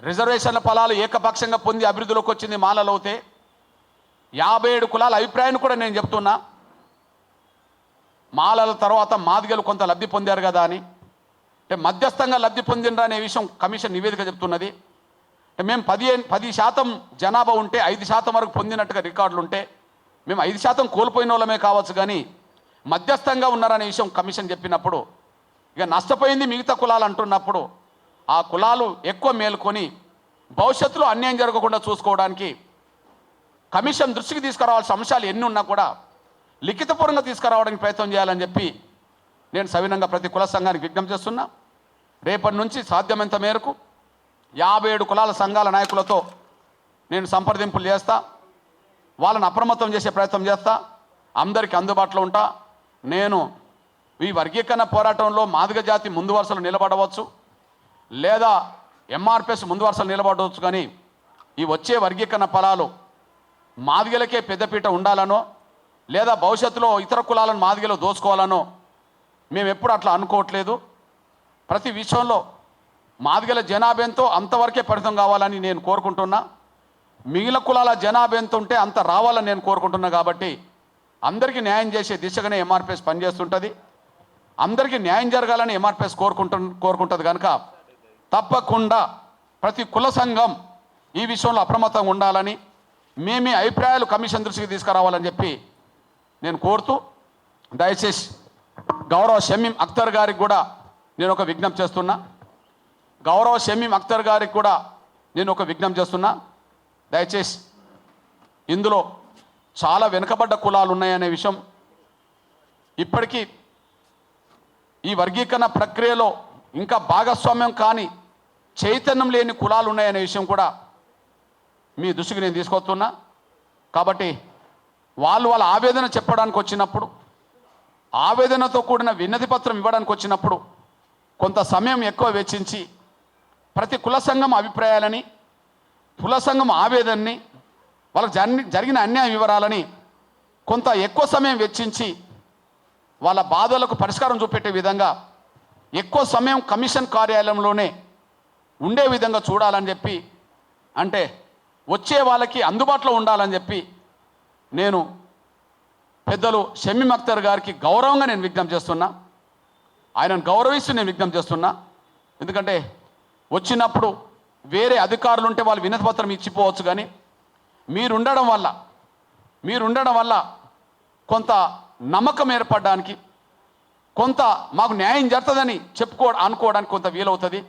రిజర్వేషన్ల ఫలాలు ఏకపక్షంగా పొంది అభివృద్ధిలోకి వచ్చింది మాలలవుతే యాభై ఏడు కులాల అభిప్రాయాన్ని కూడా నేను చెప్తున్నా. మాలల తర్వాత మాదిగలు కొంత లబ్ధి పొందారు కదా అని. అంటే మధ్యస్థంగా లబ్ధి పొందినరా అనే విషయం కమిషన్ నివేదిక చెప్తున్నది. అంటే మేము పదిహేను పది శాతం జనాభా ఉంటే ఐదు శాతం వరకు పొందినట్టుగా రికార్డులు ఉంటే మేము ఐదు శాతం కోల్పోయిన వాళ్ళమే కావచ్చు కానీ మధ్యస్థంగా ఉన్నారనే విషయం కమిషన్ చెప్పినప్పుడు ఇక నష్టపోయింది మిగతా కులాలు అంటున్నప్పుడు ఆ కులాలు ఎక్కువ మేలుకొని భవిష్యత్తులో అన్యాయం జరగకుండా చూసుకోవడానికి కమిషన్ దృష్టికి తీసుకురావాల్సిన అంశాలు ఎన్ని ఉన్నా కూడా లిఖితపూర్వంగా తీసుకురావడానికి ప్రయత్నం చేయాలని చెప్పి నేను సవినంగా ప్రతి కుల సంఘానికి విజ్ఞప్తి చేస్తున్నా. రేపటి నుంచి సాధ్యమైనంత మేరకు యాభై ఏడు కులాల సంఘాల నాయకులతో నేను సంప్రదింపులు చేస్తా. వాళ్ళని అప్రమత్తం చేసే ప్రయత్నం చేస్తా. అందరికీ అందుబాటులో ఉంటా. నేను ఈ వర్గీకరణ పోరాటంలో మాదిగ జాతి ముందు వరుసలో నిలబడవచ్చు. లేదా ఎంఆర్పిఎస్ ముందు వరుసలో నిలబడవచ్చు కానీ ఈ వచ్చే వర్గీకరణ ఫలాలు మాదిగలకే పెద్దపీట ఉండాలనో లేదా భవిష్యత్తులో ఇతర కులాలను మాదిగలో దోచుకోవాలనో మేము ఎప్పుడు అట్లా అనుకోవట్లేదు. ప్రతి విషయంలో మాదిగల జనాభాంతో అంతవరకే పరిమితం కావాలని నేను కోరుకుంటున్నా. మిగిలిన కులాల జనాభా ఎంత ఉంటే అంత రావాలని నేను కోరుకుంటున్నా కాబట్టి అందరికీ న్యాయం చేసే దిశగానే ఎంఆర్పిఎస్ పనిచేస్తుంటుంది. అందరికీ న్యాయం జరగాలని ఎంఆర్పిఎస్ కోరుకుంటు కోరుకుంటుంది కనుక తప్పకుండా ప్రతి కుల సంఘం ఈ విషయంలో అప్రమత్తంగా ఉండాలని మేమే అభిప్రాయాలు కమిషన్ దృష్టికి తీసుకురావాలని చెప్పి నేను కోరుతూ దయచేసి గౌరవ షమీం అఖ్తర్ గారికి కూడా నేను ఒక విజ్ఞప్తి చేస్తున్నా. గౌరవ షమీం అఖ్తర్ గారికి కూడా నేను ఒక విజ్ఞప్తి చేస్తున్నా. దయచేసి ఇందులో చాలా వెనుకబడ్డ కులాలు ఉన్నాయనే విషయం ఇప్పటికీ ఈ వర్గీకరణ ప్రక్రియలో ఇంకా భాగస్వామ్యం కాని చైతన్యం లేని కులాలు ఉన్నాయనే విషయం కూడా మీ దృష్టికి నేను తీసుకొస్తున్నా. కాబట్టి వాళ్ళు వాళ్ళ ఆవేదన చెప్పడానికి వచ్చినప్పుడు ఆవేదనతో కూడిన విన్నతి పత్రం ఇవ్వడానికి వచ్చినప్పుడు కొంత సమయం ఎక్కువ వెచ్చించి ప్రతి కుల సంఘం అభిప్రాయాలని కుల సంఘం ఆవేదనని వాళ్ళకి జరిగిన అన్యాయ వివరాలని కొంత ఎక్కువ సమయం వెచ్చించి వాళ్ళ బాధలకు పరిష్కారం చూపెట్టే విధంగా ఎక్కువ సమయం కమిషన్ కార్యాలయంలోనే ఉండే విధంగా చూడాలని చెప్పి అంటే వచ్చే వాళ్ళకి అందుబాటులో ఉండాలని చెప్పి నేను పెద్దలు షమీమ్ అఖ్తర్ గారికి గౌరవంగా నేను విజ్ఞప్తి చేస్తున్నా. ఆయనను గౌరవిస్తూ నేను విజ్ఞప్తి చేస్తున్నా. ఎందుకంటే వచ్చినప్పుడు వేరే అధికారులు ఉంటే వాళ్ళు వినతి పత్రం ఇచ్చిపోవచ్చు కానీ మీరు ఉండడం వల్ల మీరు ఉండడం వల్ల కొంత నమ్మకం ఏర్పడడానికి కొంత మాకు న్యాయం జరుగుతుందని చెప్పుకో అనుకోవడానికి కొంత వీలవుతుంది.